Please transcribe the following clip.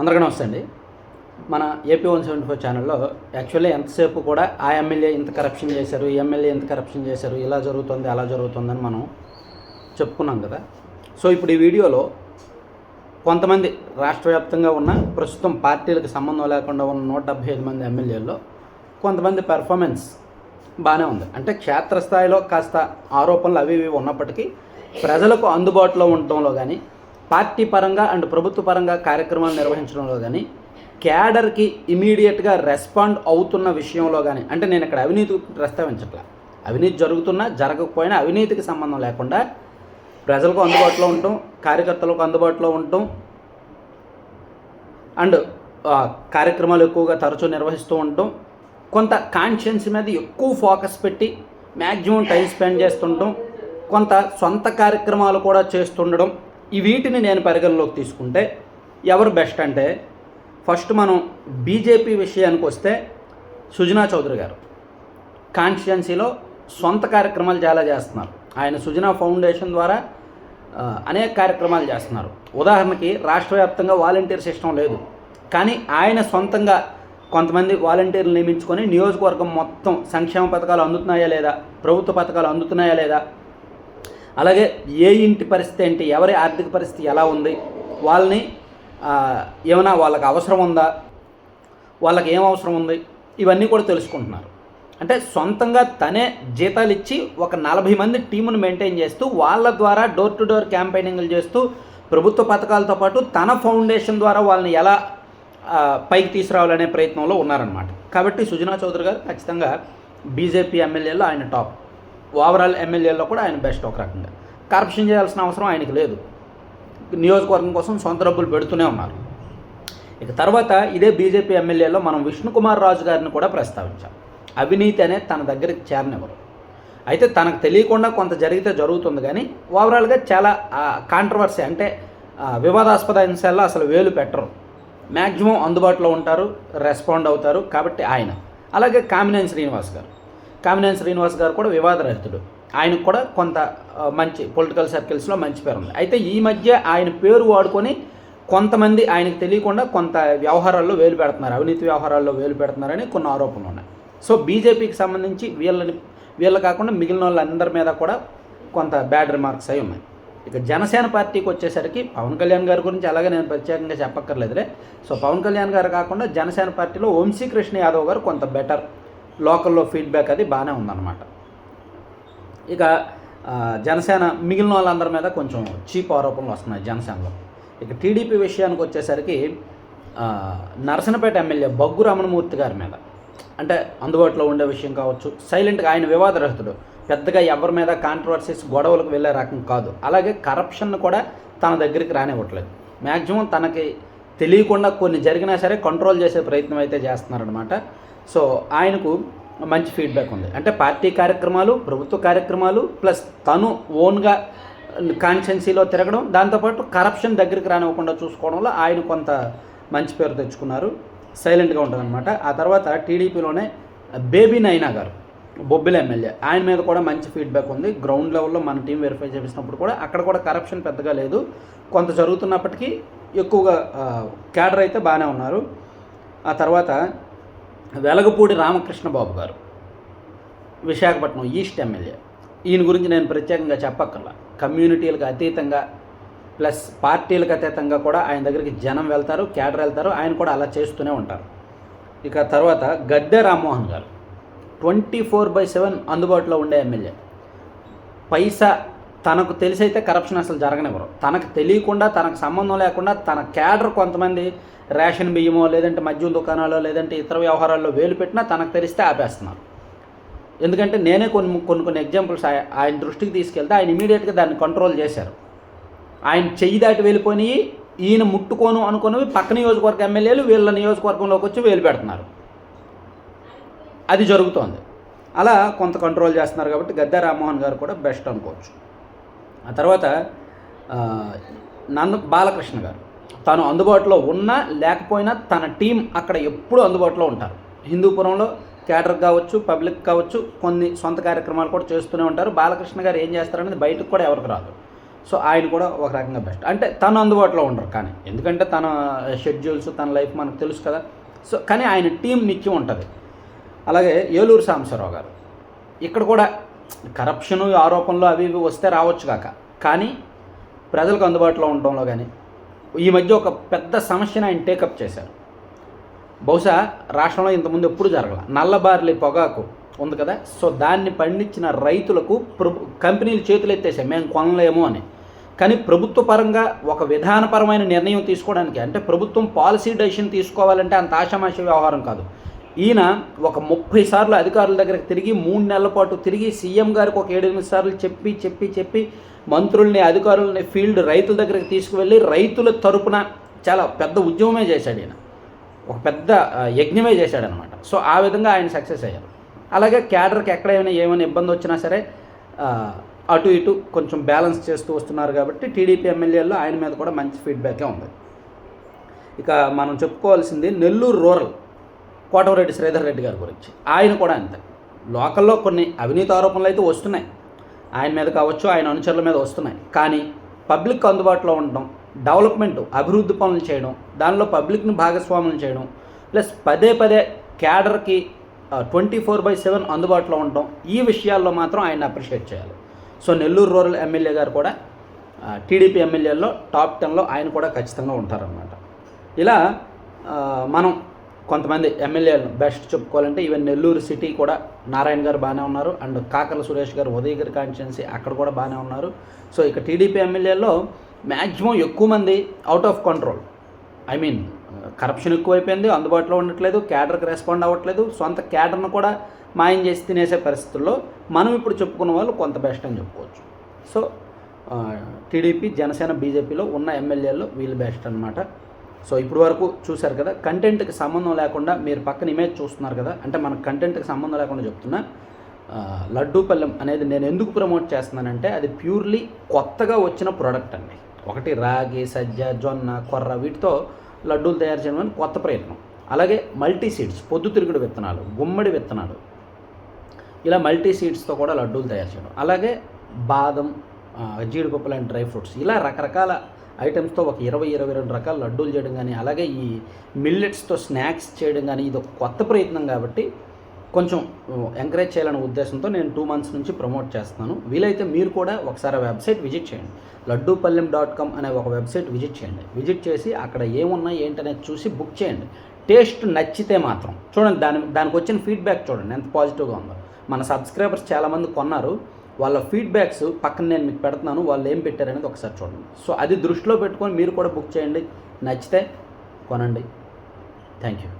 అందరికీ నమస్తే అండి. మన ఏపీ వన్ సెవెంటీ ఫోర్ ఛానల్లో యాక్చువల్లీ ఎంతసేపు కూడా ఆ ఎమ్మెల్యే ఇంత కరప్షన్ చేశారు ఈ ఎమ్మెల్యే ఇంత కరప్షన్ చేశారు ఇలా జరుగుతుంది అలా జరుగుతుందని మనం చెప్పుకున్నాం కదా. సో ఇప్పుడు ఈ వీడియోలో కొంతమంది రాష్ట్ర వ్యాప్తంగా ఉన్న ప్రస్తుతం పార్టీలకు సంబంధం లేకుండా ఉన్న నూట డెబ్బై ఐదు మంది ఎమ్మెల్యేల్లో కొంతమంది పెర్ఫార్మెన్స్ బాగానే ఉంది. అంటే క్షేత్రస్థాయిలో కాస్త ఆరోపణలు అవి ఇవి ఉన్నప్పటికీ ప్రజలకు అందుబాటులో ఉండటంలో కానీ పార్టీ పరంగా అండ్ ప్రభుత్వ పరంగా కార్యక్రమాలు నిర్వహించడంలో కానీ క్యాడర్కి ఇమీడియట్గా రెస్పాండ్ అవుతున్న విషయంలో కానీ అంటే నేను ఇక్కడ అవినీతి ప్రస్తావించట్లా. అవినీతి జరుగుతున్నా జరగకపోయినా అవినీతికి సంబంధం లేకుండా ప్రజలకు అందుబాటులో ఉండటం కార్యకర్తలకు అందుబాటులో ఉండటం అండ్ కార్యక్రమాలు ఎక్కువగా తరచూ నిర్వహిస్తూ ఉండటం కొంత కాన్షియన్స్ మీద ఎక్కువ ఫోకస్ పెట్టి మ్యాక్సిమం టైం స్పెండ్ చేస్తుండటం కొంత సొంత కార్యక్రమాలు కూడా చేస్తుండడం ఈ వీటిని నేను పరిగణలోకి తీసుకుంటే ఎవరు బెస్ట్ అంటే ఫస్ట్ మనం బీజేపీ విషయానికి వస్తే సుజనా చౌదరి గారు. కాన్స్టిట్యున్సీలో సొంత కార్యక్రమాలు చాలా చేస్తున్నారు. ఆయన సుజనా ఫౌండేషన్ ద్వారా అనేక కార్యక్రమాలు చేస్తున్నారు. ఉదాహరణకి రాష్ట్ర వ్యాప్తంగా వాలంటీర్ సిస్టమ్ లేదు. కానీ ఆయన సొంతంగా కొంతమంది వాలంటీర్లు నియమించుకొని నియోజకవర్గం మొత్తం సంక్షేమ పథకాలు అందుతున్నాయా లేదా ప్రభుత్వ పథకాలు అందుతున్నాయా లేదా అలాగే ఏ ఇంటి పరిస్థితి ఏంటి ఎవరి ఆర్థిక పరిస్థితి ఎలా ఉంది వాళ్ళని ఏమైనా వాళ్ళకి అవసరం ఉందా వాళ్ళకి ఏం అవసరం ఉంది ఇవన్నీ కూడా తెలుసుకుంటున్నారు. అంటే సొంతంగా తనే జీతాలు ఇచ్చి ఒక నలభై మంది టీమును మెయింటైన్ చేస్తూ వాళ్ళ ద్వారా డోర్ టు డోర్ క్యాంపెయినింగ్లు చేస్తూ ప్రభుత్వ పథకాలతో పాటు తన ఫౌండేషన్ ద్వారా వాళ్ళని ఎలా పైకి తీసుకురావాలనే ప్రయత్నంలో ఉన్నారనమాట కాబట్టి సుజనా చౌదరి గారు ఖచ్చితంగా బీజేపీ ఎమ్మెల్యేలో ఆయన టాప్. ఓవరాల్ ఎమ్మెల్యేలో కూడా ఆయన బెస్ట్ ఒక రకంగా. కరప్షన్ చేయాల్సిన అవసరం ఆయనకి లేదు. నియోజకవర్గం కోసం సొంత డబ్బులు పెడుతూనే ఉన్నారు. ఇక తర్వాత ఇదే బీజేపీ ఎమ్మెల్యేలో మనం విష్ణుకుమార్ రాజు గారిని కూడా ప్రస్తావించాం. అవినీతి అనేది తన దగ్గరికి చేరనివ్వరు. అయితే తనకు తెలియకుండా కొంత జరిగితే జరుగుతుంది కానీ ఓవరాల్గా చాలా కాంట్రవర్సీ అంటే వివాదాస్పద అంశాల్లో అసలు వేలు పెట్టరు. మ్యాక్సిమం అందుబాటులో ఉంటారు రెస్పాండ్ అవుతారు కాబట్టి ఆయన. అలాగే కామినేని శ్రీనివాస్ గారు. కామినేని శ్రీనివాస్ గారు కూడా వివాదరహితుడు ఆయనకు కూడా కొంత మంచి పొలిటికల్ సర్కిల్స్లో మంచి పేరు ఉంది. అయితే ఈ మధ్య ఆయన పేరు వాడుకొని కొంతమంది ఆయనకు తెలియకుండా కొంత వ్యవహారాల్లో వేలు పెడుతున్నారు అవినీతి వ్యవహారాల్లో వేలు పెడుతున్నారని కొన్ని ఆరోపణలు ఉన్నాయి. సో బీజేపీకి సంబంధించి వీళ్ళని వీళ్ళు కాకుండా మిగిలిన వాళ్ళందరి మీద కూడా కొంత బ్యాడ్ రిమార్క్స్ అయి ఉన్నాయి. ఇక జనసేన పార్టీకి వచ్చేసరికి పవన్ కళ్యాణ్ గారి గురించి అలాగే నేను ప్రత్యేకంగా చెప్పక్కర్లేదులే. సో పవన్ కళ్యాణ్ గారు కాకుండా జనసేన పార్టీలో వంశీకృష్ణ యాదవ్ గారు కొంత బెటర్ లోకల్లో ఫీడ్బ్యాక్ అది బాగానే ఉందన్నమాట. ఇక జనసేన మిగిలిన వాళ్ళందరి మీద కొంచెం చీప్ ఆరోపణలు వస్తున్నాయి జనసేనలో. ఇక టీడీపీ విషయానికి వచ్చేసరికి నరసనపేట ఎమ్మెల్యే బగ్గు రమణమూర్తి గారి మీద. అంటే అందుబాటులో ఉండే విషయం కావచ్చు సైలెంట్గా ఆయన వివాదరహితుడు. పెద్దగా ఎవరి మీద కాంట్రవర్సీస్ గొడవలకు వెళ్ళే రకం కాదు. అలాగే కరప్షన్ కూడా తన దగ్గరికి రానివ్వట్లేదు. మ్యాక్సిమం తనకి తెలియకుండా కొన్ని జరిగినా సరే కంట్రోల్ చేసే ప్రయత్నం అయితే చేస్తున్నారనమాట సో ఆయనకు మంచి ఫీడ్బ్యాక్ ఉంది. అంటే పార్టీ కార్యక్రమాలు ప్రభుత్వ కార్యక్రమాలు ప్లస్ తను ఓన్గా కాన్స్టెన్సీలో తిరగడం దాంతోపాటు కరప్షన్ దగ్గరికి రానివ్వకుండా చూసుకోవడంలో ఆయన కొంత మంచి పేరు తెచ్చుకున్నారు. సైలెంట్గా ఉంటుందన్నమాట. ఆ తర్వాత టీడీపీలోనే బేబీ నైనా గారు బొబ్బిల ఎమ్మెల్యే ఆయన మీద కూడా మంచి ఫీడ్బ్యాక్ ఉంది. గ్రౌండ్ లెవెల్లో మన టీం వెరిఫై చేసినప్పుడు కూడా అక్కడ కూడా కరప్షన్ పెద్దగా లేదు. కొంత జరుగుతున్నప్పటికీ ఎక్కువగా క్యాడర్ అయితే బాగానే ఉన్నారు. ఆ తర్వాత వెలగపూడి రామకృష్ణ బాబు గారు విశాఖపట్నం ఈస్ట్ ఎమ్మెల్యే. ఈయన గురించి నేను ప్రత్యేకంగా చెప్పక్కర్లా. కమ్యూనిటీలకు అతీతంగా ప్లస్ పార్టీలకు అతీతంగా కూడా ఆయన దగ్గరికి జనం వెళ్తారు క్యాడర్ వెళ్తారు ఆయన కూడా అలా చేస్తూనే ఉంటారు. ఇక తర్వాత గద్దె రామ్మోహన్ గారు ట్వంటీ ఫోర్ బై సెవెన్ అందుబాటులో ఉండే ఎమ్మెల్యే. పైసా తనకు తెలిసైతే కరప్షన్ అసలు జరగనివ్వరు. తనకు తెలియకుండా తనకు సంబంధం లేకుండా తన క్యాడర్ కొంతమంది రేషన్ బియ్యమో లేదంటే మద్యం దుకాణాలో లేదంటే ఇతర వ్యవహారాల్లో వేలు పెట్టినా తనకు తెలిస్తే ఆపేస్తున్నారు. ఎందుకంటే నేనే కొన్ని కొన్ని కొన్ని ఎగ్జాంపుల్స్ ఆయ- ఆయన దృష్టికి తీసుకెళ్తే ఆయన ఇమీడియట్గా దాన్ని కంట్రోల్ చేశారు. ఆయన చెయ్యి దాటి వెళ్ళిపోయి ఈయన ముట్టుకోను అనుకున్నవి పక్క నియోజకవర్గ ఎమ్మెల్యేలు వీళ్ళ నియోజకవర్గంలోకి వచ్చి వేలు పెడుతున్నారు. అది జరుగుతోంది. అలా కొంత కంట్రోల్ చేస్తున్నారు కాబట్టి గద్దె రామ్మోహన్ గారు కూడా బెస్ట్ అనుకోవచ్చు. ఆ తర్వాత నన్ను నంద బాలకృష్ణ గారు. తను అందుబాటులో ఉన్నా లేకపోయినా తన టీం అక్కడ ఎప్పుడూ అందుబాటులో ఉంటారు. హిందూపురంలో క్యాడర్ కావచ్చు పబ్లిక్ కావచ్చు కొన్ని సొంత కార్యక్రమాలు కూడా చేస్తూనే ఉంటారు. బాలకృష్ణ గారు ఏం చేస్తారనేది బయటకు కూడా ఎవరికి రాదు. సో ఆయన కూడా ఒక రకంగా బెస్ట్ అంటే తను అందుబాటులో ఉండరు కానీ ఎందుకంటే తన షెడ్యూల్స్ తన లైఫ్ మనకు తెలుసు కదా. సో కానీ ఆయన టీం నిత్యం ఉంటుంది. అలాగే ఏలూరు సాంబశివరావు గారు. ఇక్కడ కూడా కరప్షను ఆరోపణలు అవి ఇవి వస్తే రావచ్చు కాక. కానీ ప్రజలకు అందుబాటులో ఉండటంలో కానీ ఈ మధ్య ఒక పెద్ద సమస్యను ఆయన టేకప్ చేశారు. బహుశా రాష్ట్రంలో ఇంతకుముందు ఎప్పుడు జరగల. నల్లబార్లి పొగాకు ఉంది కదా? సో దాన్ని పండించిన రైతులకు ప్రభు కంపెనీలు చేతులు ఎత్తేసాయి. మేము కొనలేము అని. కానీ ప్రభుత్వ పరంగా ఒక విధానపరమైన నిర్ణయం తీసుకోవడానికి అంటే ప్రభుత్వం పాలసీ డెసిషన్ తీసుకోవాలంటే అంత ఆషామాష వ్యవహారం కాదు. ఈయన ఒక ముప్పై సార్లు అధికారుల దగ్గరకు తిరిగి మూడు నెలల పాటు తిరిగి సీఎం గారికి ఒక ఏడెనిమిది సార్లు చెప్పి చెప్పి చెప్పి మంత్రుల్ని అధికారులని ఫీల్డ్ రైతుల దగ్గరికి తీసుకువెళ్ళి రైతుల తరపున చాలా పెద్ద ఉద్యమమే చేశాడు ఈయన. ఒక పెద్ద యజ్ఞమే చేశాడనమాట. సో ఆ విధంగా ఆయన సక్సెస్ అయ్యారు. అలాగే క్యాడర్కి ఎక్కడైనా ఏమైనా ఇబ్బంది వచ్చినా సరే అటు ఇటు కొంచెం బ్యాలెన్స్ చేస్తూ వస్తున్నారు కాబట్టి టీడీపీ ఎమ్మెల్యేల్లో ఆయన మీద కూడా మంచి ఫీడ్బ్యాకే ఉంది. ఇక మనం చెప్పుకోవాల్సింది నెల్లూరు రూరల్. కోటమరెడ్డి శ్రీధర్ రెడ్డి గారి గురించి. ఆయన కూడా అంతే. లోకల్లో కొన్ని అవినీతి ఆరోపణలు అయితే వస్తున్నాయి. ఆయన మీద కావచ్చు ఆయన అనుచరుల మీద వస్తున్నాయి. కానీ పబ్లిక్ అందుబాటులో ఉండడం డెవలప్మెంట్ అభివృద్ధి పనులు చేయడం దానిలో పబ్లిక్ని భాగస్వాములు చేయడం ప్లస్ పదే పదే క్యాడర్కి ట్వంటీ ఫోర్ బై సెవెన్ అందుబాటులో ఉండడం ఈ విషయాల్లో మాత్రం ఆయన అప్రిషియేట్ చేయాలి. సో నెల్లూరు రూరల్ ఎమ్మెల్యే గారు కూడా టీడీపీ ఎమ్మెల్యేల్లో టాప్ టెన్లో ఆయన కూడా ఖచ్చితంగా ఉంటారనమాట ఇలా మనం కొంతమంది ఎమ్మెల్యేలను బెస్ట్ చెప్పుకోవాలంటే ఈవెన్ నెల్లూరు సిటీ కూడా నారాయణ గారు బాగానే ఉన్నారు. అండ్ కాకల సురేష్ గారు ఉదయగిరి కాన్స్టిట్యున్సీ అక్కడ కూడా బాగానే ఉన్నారు. సో ఇక టీడీపీ ఎమ్మెల్యేల్లో మ్యాక్సిమం ఎక్కువ మంది out of control I mean corruption ఎక్కువైపోయింది అందుబాటులో ఉండట్లేదు క్యాడర్కి రెస్పాండ్ అవ్వట్లేదు సొంత క్యాడర్ను కూడా మాయం చేసి తినేసే పరిస్థితుల్లో మనం ఇప్పుడు చెప్పుకున్న వాళ్ళు కొంత బెస్ట్ అని చెప్పుకోవచ్చు. సో టీడీపీ జనసేన బీజేపీలో ఉన్న ఎమ్మెల్యేల్లో వీళ్ళు బెస్ట్ అనమాట సో ఇప్పుడు వరకు చూశారు కదా కంటెంట్కి సంబంధం లేకుండా మీరు పక్కన ఇమేజ్ చూస్తున్నారు కదా అంటే మన కంటెంట్కి సంబంధం లేకుండా చెప్తున్నా. లడ్డూపల్లెం అనేది నేను ఎందుకు ప్రమోట్ చేస్తున్నానంటే అది ప్యూర్లీ కొత్తగా వచ్చిన ప్రోడక్ట్ అండి. ఒకటి రాగి సజ్జ జొన్న కొర్ర వీటితో లడ్డూలు తయారు చేయడం కొత్త ప్రయత్నం. అలాగే మల్టీ సీడ్స్ పొద్దుతిరుగుడు విత్తనాలు గుమ్మడి విత్తనాలు. ఇలా మల్టీ సీడ్స్తో కూడా లడ్డూలు తయారు చేయడం. అలాగే బాదం జీడిపప్పు లాంటి డ్రై ఫ్రూట్స్ ఇలా రకరకాల ఐటమ్స్తో ఒక ఇరవై ఇరవై రెండు రకాల లడ్డూలు చేయడం కానీ అలాగే ఈ మిల్లెట్స్తో స్నాక్స్ చేయడం కానీ ఇది ఒక కొత్త ప్రయత్నం కాబట్టి కొంచెం ఎంకరేజ్ చేయాలనే ఉద్దేశంతో నేను టూ మంత్స్ నుంచి ప్రమోట్ చేస్తున్నాను. వీలైతే మీరు కూడా ఒకసారి ఆ వెబ్సైట్ విజిట్ చేయండి. లడ్డూపల్లెం డాట్ కామ్ అనే ఒక వెబ్సైట్ విజిట్ చేయండి. విజిట్ చేసి అక్కడ ఏమున్నాయి ఏంటనేది చూసి బుక్ చేయండి. టేస్ట్ నచ్చితే మాత్రం. చూడండి దాని దానికి వచ్చిన ఫీడ్బ్యాక్ చూడండి ఎంత పాజిటివ్గా ఉందో. మన సబ్స్క్రైబర్స్ చాలామంది కొన్నారు. వాళ్ళ ఫీడ్బ్యాక్స్ పక్కన నేను మీకు పెడుతున్నాను వాళ్ళు ఏం పెట్టారనేది ఒకసారి చూడండి. సో అది దృష్టిలో పెట్టుకొని మీరు కూడా బుక్ చేయండి నచ్చితే కొనండి. Thank you